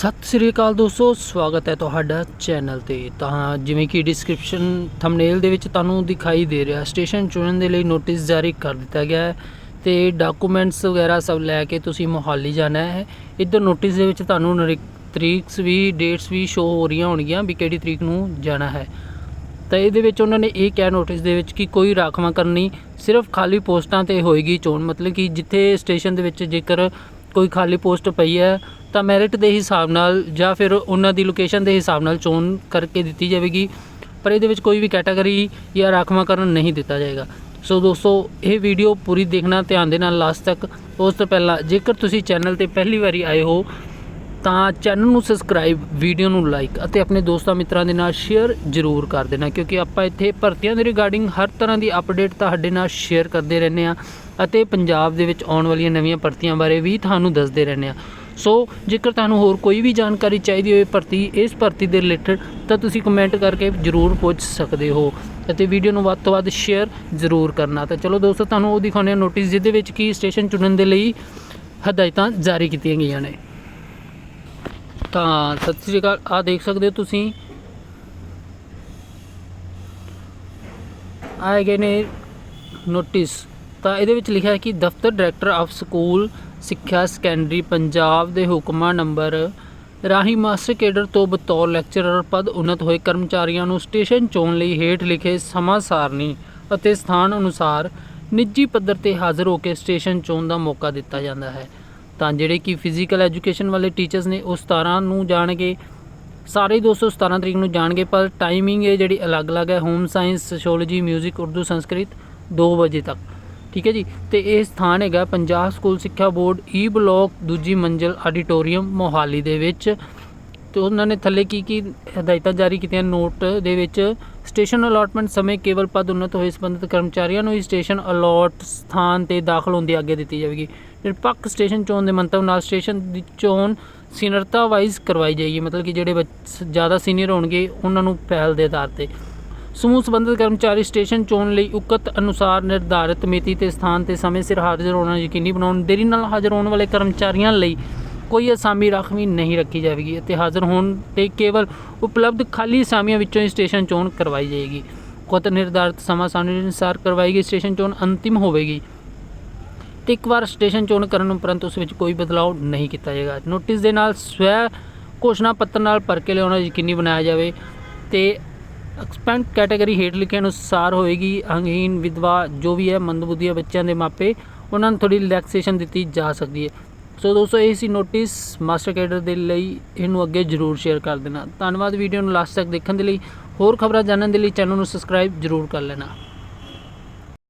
ਸਤਿ ਸ੍ਰੀ ਅਕਾਲ ਦੋਸਤੋ, ਸਵਾਗਤ ਹੈ ਤੁਹਾਡਾ ਚੈਨਲ ਤੇ। ਤਾਂ ਜਿਵੇਂ ਕਿ ਡਿਸਕ੍ਰਿਪਸ਼ਨ ਥੰਬਨੇਲ ਦੇ ਵਿੱਚ ਤੁਹਾਨੂੰ ਦਿਖਾਈ ਦੇ ਰਿਹਾ ਸਟੇਸ਼ਨ ਚੁਣਨ ਦੇ ਲਈ ਨੋਟਿਸ ਜਾਰੀ ਕਰ ਦਿੱਤਾ ਗਿਆ ਹੈ ਤੇ ਡਾਕੂਮੈਂਟਸ ਵਗੈਰਾ ਸਭ ਲੈ ਕੇ ਤੁਸੀਂ ਮੋਹਾਲੀ ਜਾਣਾ ਹੈ। ਇੱਧਰ ਨੋਟਿਸ ਦੇ ਵਿੱਚ ਤੁਹਾਨੂੰ ਨਰੀ- ਤਰੀਕਸ ਵੀ ਡੇਟਸ ਵੀ ਸ਼ੋ ਹੋ ਰਹੀਆਂ ਹੋਣਗੀਆਂ ਵੀ ਕਿਹੜੀ ਤਰੀਕ ਨੂੰ ਜਾਣਾ ਹੈ। ਤਾਂ ਇਹਦੇ ਵਿੱਚ ਉਹਨਾਂ ਨੇ ਇਹ ਕਿਹਾ ਨੋਟਿਸ ਦੇ ਵਿੱਚ ਕਿ ਕੋਈ ਰਾਖਵਾਂਕਰਨ ਨਹੀਂ, ਸਿਰਫ ਖਾਲੀ ਪੋਸਟਾਂ ਤੇ ਹੋਏਗੀ ਚੋਣ। ਮਤਲਬ ਕਿ ਜਿੱਥੇ ਸਟੇਸ਼ਨ ਦੇ ਵਿੱਚ ਜੇਕਰ ਕੋਈ ਖਾਲੀ ਪੋਸਟ ਪਈ ਹੈ ਤਾਂ ਮੈਰਿਟ ਦੇ ਹਿਸਾਬ ਨਾਲ ਜਾਂ ਫਿਰ ਉਹਨਾਂ ਦੀ ਲੋਕੇਸ਼ਨ ਦੇ ਹਿਸਾਬ ਨਾਲ ਚੋਣ ਕਰਕੇ ਦਿੱਤੀ ਜਾਵੇਗੀ, ਪਰ ਇਹਦੇ ਵਿੱਚ ਕੋਈ ਵੀ ਕੈਟਾਗਰੀ ਜਾਂ ਰਾਖਵਾਂਕਰਨ ਨਹੀਂ ਦਿੱਤਾ ਜਾਏਗਾ। ਸੋ ਦੋਸਤੋ, ਇਹ ਵੀਡੀਓ ਪੂਰੀ ਦੇਖਣਾ, ਧਿਆਨ ਦੇ ਨਾਲ ਲਾਸਟ ਤੱਕ। ਉਸ ਤੋਂ ਪਹਿਲਾਂ, ਜੇਕਰ ਤੁਸੀਂ ਚੈਨਲ ਤੇ ਪਹਿਲੀ ਵਾਰੀ ਆਏ ਹੋ, ਤਾਂ ਚੈਨਲ ਨੂੰ ਸਬਸਕ੍ਰਾਈਬ ਵੀਡੀਓ ਨੂੰ ਲਾਈਕ ਅਤੇ ਆਪਣੇ ਦੋਸਤਾਂ ਮਿੱਤਰਾਂ ਦੇ ਨਾਲ ਸ਼ੇਅਰ ਜ਼ਰੂਰ ਕਰ ਦੇਣਾ, ਕਿਉਂਕਿ ਆਪਾਂ ਇੱਥੇ ਭਰਤੀਆਂ ਦੇ ਰਿਗਾਰਡਿੰਗ ਹਰ ਤਰ੍ਹਾਂ ਦੀ ਅਪਡੇਟ ਤੁਹਾਡੇ ਨਾਲ ਸ਼ੇਅਰ ਕਰਦੇ ਰਹਿੰਦੇ ਆ ਅਤੇ ਪੰਜਾਬ ਦੇ ਵਿੱਚ ਆਉਣ ਵਾਲੀਆਂ ਨਵੀਆਂ ਭਰਤੀਆਂ ਬਾਰੇ ਵੀ ਤੁਹਾਨੂੰ ਦੱਸਦੇ ਰਹਿੰਦੇ ਆ ਸੋ ਜੇਕਰ ਤੁਹਾਨੂੰ ਹੋਰ ਕੋਈ ਵੀ ਜਾਣਕਾਰੀ ਚਾਹੀਦੀ ਹੋਵੇ ਭਰਤੀ, ਇਸ ਭਰਤੀ ਦੇ ਰਿਲੇਟਡ, ਤਾਂ ਤੁਸੀਂ ਕਮੈਂਟ ਕਰਕੇ ਜ਼ਰੂਰ ਪੁੱਛ ਸਕਦੇ ਹੋ ਅਤੇ ਵੀਡੀਓ ਨੂੰ ਵੱਧ ਤੋਂ ਵੱਧ ਸ਼ੇਅਰ ਜ਼ਰੂਰ ਕਰਨਾ। ਤਾਂ ਚਲੋ ਦੋਸਤੋ, ਤੁਹਾਨੂੰ ਉਹ ਦਿਖਾਉਂਦੇ ਹਾਂ ਨੋਟਿਸ ਜਿਹਦੇ ਵਿੱਚ ਕੀ ਸਟੇਸ਼ਨ ਚੁਣਨ ਦੇ ਲਈ ਹਦਾਇਤਾਂ ਜਾਰੀ ਕੀਤੀਆਂ ਗਈਆਂ ਨੇ। ਤਾਂ ਸਤਿ ਸ੍ਰੀ ਅਕਾਲ ਆ ਦੇਖ ਸਕਦੇ ਹੋ ਤੁਸੀਂ। ਆਏ ਗਏ ਨੇ ਨੋਟਿਸ ਤਾਂ ਇਹਦੇ ਵਿੱਚ ਲਿਖਿਆ ਹੈ ਕਿ ਦਫ਼ਤਰ ਡਾਇਰੈਕਟਰ ਆਫ ਸਕੂਲ ਸਿੱਖਿਆ ਸੈਕੰਡਰੀ ਪੰਜਾਬ ਦੇ ਹੁਕਮਾਂ ਨੰਬਰ ਰਾਹੀਂ ਮਾਸਟਰ ਕੇਡਰ ਤੋਂ ਬਤੌਰ ਲੈਕਚਰਰ ਪਦ ਉਨਤ ਹੋਏ ਕਰਮਚਾਰੀਆਂ ਨੂੰ ਸਟੇਸ਼ਨ ਚੋਣ ਲਈ ਹੇਠ ਲਿਖੇ ਸਮਾਂ ਸਾਰਣੀ ਅਤੇ ਸਥਾਨ ਅਨੁਸਾਰ ਨਿੱਜੀ ਪੱਧਰ ਤੇ ਹਾਜ਼ਰ ਹੋ ਕੇ ਸਟੇਸ਼ਨ ਚੋਣ ਦਾ ਮੌਕਾ ਦਿੱਤਾ ਜਾਂਦਾ ਹੈ। ਤਾਂ ਜਿਹੜੇ ਕਿ ਫਿਜ਼ੀਕਲ ਐਜੂਕੇਸ਼ਨ ਵਾਲੇ ਟੀਚਰਸ ਨੇ ਉਹ 17 ਨੂੰ ਜਾਣਗੇ, ਸਾਰੇ 217 ਤਰੀਕ ਨੂੰ ਜਾਣਗੇ, ਪਰ ਟਾਈਮਿੰਗ ਇਹ ਜਿਹੜੀ ਅਲੱਗ-ਅਲੱਗ ਹੈ home science sociology 뮤직 Urdu Sanskrit 2 ਵਜੇ ਤੱਕ। ਠੀਕ ਹੈ ਜੀ? ਤੇ ਇਹ ਸਥਾਨ ਹੈਗਾ ਪੰਜਾਬ ਸਕੂਲ ਸਿੱਖਿਆ ਬੋਰਡ, ਈ ਬਲਾਕ, ਦੂਜੀ ਮੰਜ਼ਲ ਆਡੀਟੋਰੀਅਮ ਮੋਹਾਲੀ ਦੇ ਵਿੱਚ। ਤੇ ਉਹਨਾਂ ਨੇ ਥੱਲੇ ਕੀ ਕੀ ਹਦਾਇਤਾਂ ਜਾਰੀ ਕੀਤੀਆਂ? ਨੋਟ ਦੇ ਵਿੱਚ, ਸਟੇਸ਼ਨ ਅਲਾਟਮੈਂਟ ਸਮੇਂ ਕੇਵਲ ਪਦ ਉન્નਤ ਹੋਏ ਸੰਬੰਧਿਤ ਕਰਮਚਾਰੀਆਂ ਨੂੰ ਹੀ ਸਟੇਸ਼ਨ ਅਲਾਟ ਸਥਾਨ ਤੇ ਦਾਖਲ ਹੋਣ ਦੀ ਆਗਿਆ ਦਿੱਤੀ ਜਾਵੇਗੀ। ਨਿਰਪੱਖ ਸਟੇਸ਼ਨ ਚੋਣ ਦੇ ਮੰਤਵ ਨਾਲ ਸਟੇਸ਼ਨ ਦੀ ਚੋਣ ਸੀਨੀਅਰਤਾ ਵਾਈਜ਼ ਕਰਵਾਈ ਜਾਏਗੀ। ਮਤਲਬ ਕਿ ਜਿਹੜੇ ਬੱਚ- ਜ਼ਿਆਦਾ ਸੀਨੀਅਰ ਹੋਣਗੇ, ਉਹਨਾਂ ਨੂੰ ਪਹਿਲ ਦੇ ਆਧਾਰ ਤੇ। ਸਮੂਹ ਸੰਬੰਧਿਤ ਕਰਮਚਾਰੀ ਸਟੇਸ਼ਨ ਚੋਣ ਲਈ ਉਕਤ ਅਨੁਸਾਰ ਨਿਰਧਾਰਿਤ ਮਿਤੀ ਤੇ ਸਥਾਨ ਤੇ ਸਮੇਂ ਸਿਰ ਹਾਜ਼ਰ ਹੋਣਾ ਯਕੀਨੀ ਬਣਾਉਣ, ਦੇਰੀ ਨਾਲ ਹਾਜ਼ਰ ਹੋਣ ਵਾਲੇ ਕਰਮਚਾਰੀਆਂ ਲਈ ਕੋਈ ਅਸਾਮੀ ਰਾਖਵੀਂ ਨਹੀਂ ਰੱਖੀ ਜਾਵੇਗੀ ਅਤੇ ਹਾਜ਼ਰ ਹੋਣ ਤੇ ਕੇਵਲ ਉਪਲਬਧ ਖਾਲੀ ਅਸਾਮੀਆਂ ਵਿੱਚੋਂ ਹੀ ਸਟੇਸ਼ਨ ਚੋਣ ਕਰਵਾਈ ਜਾਏਗੀ। ਉਕਤ ਨਿਰਧਾਰਿਤ ਸਮਾਂ ਸਾਰਣੀ ਅਨੁਸਾਰ ਕਰਵਾਈ ਗਈ ਸਟੇਸ਼ਨ ਚੋਣ ਅੰਤਿਮ ਹੋਵੇਗੀ। ਤੇ ਇੱਕ ਵਾਰ ਸਟੇਸ਼ਨ ਚੋਣ ਕਰਨ ਉਪਰੰਤ ਉਸ ਵਿੱਚ ਕੋਈ ਬਦਲਾਅ ਨਹੀਂ ਕੀਤਾ ਜਾਏਗਾ। ਨੋਟਿਸ ਦੇ ਨਾਲ ਸਵੈ ਘੋਸ਼ਣਾ ਪੱਤਰ ਨਾਲ ਭਰ ਕੇ ਲਿਆਉਣਾ ਯਕੀਨੀ ਬਣਾਇਆ ਜਾਵੇ ਤੇ ਐਕਸਪੈਂਡ ਕੈਟਾਗਰੀ ਹੇਠ ਲਿਖੇ ਅਨੁਸਾਰ ਹੋਏਗੀ ਅੰਗਹੀਨ ਵਿਧਵਾ ਜੋ ਵੀ ਹੈ, ਮੰਦਬੁੱਧੀਆ ਬੱਚਿਆਂ ਦੇ ਮਾਪੇ, ਉਹਨਾਂ ਨੂੰ ਥੋੜੀ ਰਿਲੈਕਸੇਸ਼ਨ ਦਿੱਤੀ ਜਾ ਸਕਦੀ ਹੈ। ਸੋ ਦੋਸਤੋ, ਇਹ ਸੀ ਨੋਟਿਸ ਮਾਸਟਰ ਕੈਡਰ ਦੇ ਲਈ, ਇਹਨੂੰ ਅੱਗੇ ਜਰੂਰ ਸ਼ੇਅਰ ਕਰ ਦੇਣਾ। ਧੰਨਵਾਦ ਵੀਡੀਓ ਨੂੰ ਲਾਸਟ ਤੱਕ ਦੇਖਣ ਦੇ ਲਈ। ਹੋਰ ਖਬਰਾਂ ਜਾਣਨ ਦੇ ਲਈ ਚੈਨਲ ਨੂੰ ਸਬਸਕ੍ਰਾਈਬ ਜਰੂਰ ਕਰ ਲੈਣਾ।